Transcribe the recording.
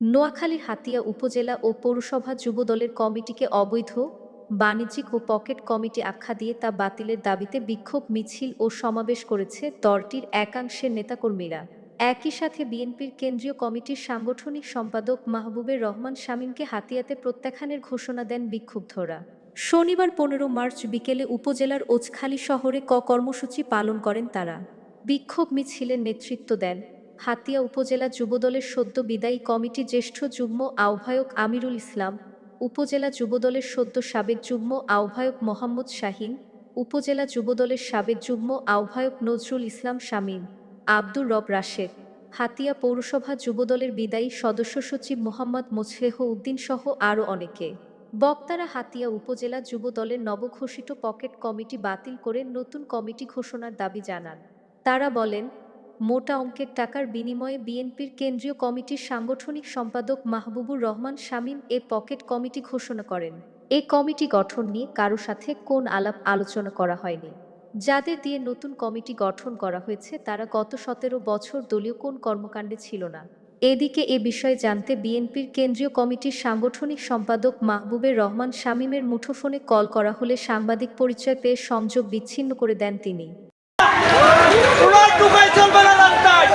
নোয়াখালীর হাতিয়া উপজেলা ও পৌরসভা যুবদলের কমিটিকে অবৈধ, বাণিজ্যিক ও পকেট কমিটি আখ্যা দিয়ে তা বাতিলের দাবিতে বিক্ষোভ, মিছিল ও সমাবেশ করেছে দলটির একাংশের নেতাকর্মীরা। একই সাথে বিএনপির কেন্দ্রীয় কমিটির সাংগঠনিক সম্পাদক মাহবুবের রহমান শামীমকে হাতিয়াতে প্রত্যাখ্যানের ঘোষণা দেন বিক্ষুব্ধরা। শনিবার পনেরো মার্চ বিকেলে উপজেলার ওছখালী শহরে ক কর্মসূচি পালন করেন তারা। বিক্ষোভ মিছিলের নেতৃত্ব দেন হাতিয়া উপজেলা যুবদলের সদ্য বিদায়ী কমিটি জ্যেষ্ঠ যুগ্ম আহ্বায়ক আমিরুল ইসলাম, উপজেলা যুবদলের সদ্য সাবেক যুগ্ম আহ্বায়ক মোহাম্মদ শাহিন, উপজেলা যুবদলের সাবেক যুগ্ম আহ্বায়ক নজরুল ইসলাম শামীম, আব্দুর রব রাশেদ। হাতিয়া পৌরসভা যুবদলের বিদায়ী সদস্য সচিব মোহাম্মদ মোছলেহ উদ্দিন সহ আরও অনেকে। বক্তারা হাতিয়া উপজেলা যুবদলের নবঘোষিত পকেট কমিটি বাতিল করে নতুন কমিটি ঘোষণার দাবি জানান। তারা বলেন মোটা অঙ্কের টাকার বিনিময়ে বিএনপির কেন্দ্রীয় কমিটির সাংগঠনিক সম্পাদক মাহবুবুর রহমান, শামীম এ পকেট কমিটি ঘোষণা করেন। এ কমিটি গঠন নিয়ে কারও সাথে কোন আলাপ আলোচনা করা হয়নি। যাদের দিয়ে নতুন কমিটি গঠন করা হয়েছে, তারা গত সতেরো বছর দলীয় কোন কর্মকাণ্ডে ছিল না। এদিকে এ বিষয়ে জানতে বিএনপির কেন্দ্রীয় কমিটির সাংগঠনিক সম্পাদক মাহবুবের রহমান, শামীমের মুঠোফোনে কল করা হলে সাংবাদিক পরিচয় পেয়ে সংযোগ বিচ্ছিন্ন করে দেন তিনি। উনার ঢুকাই চলবে না রাস্তায়।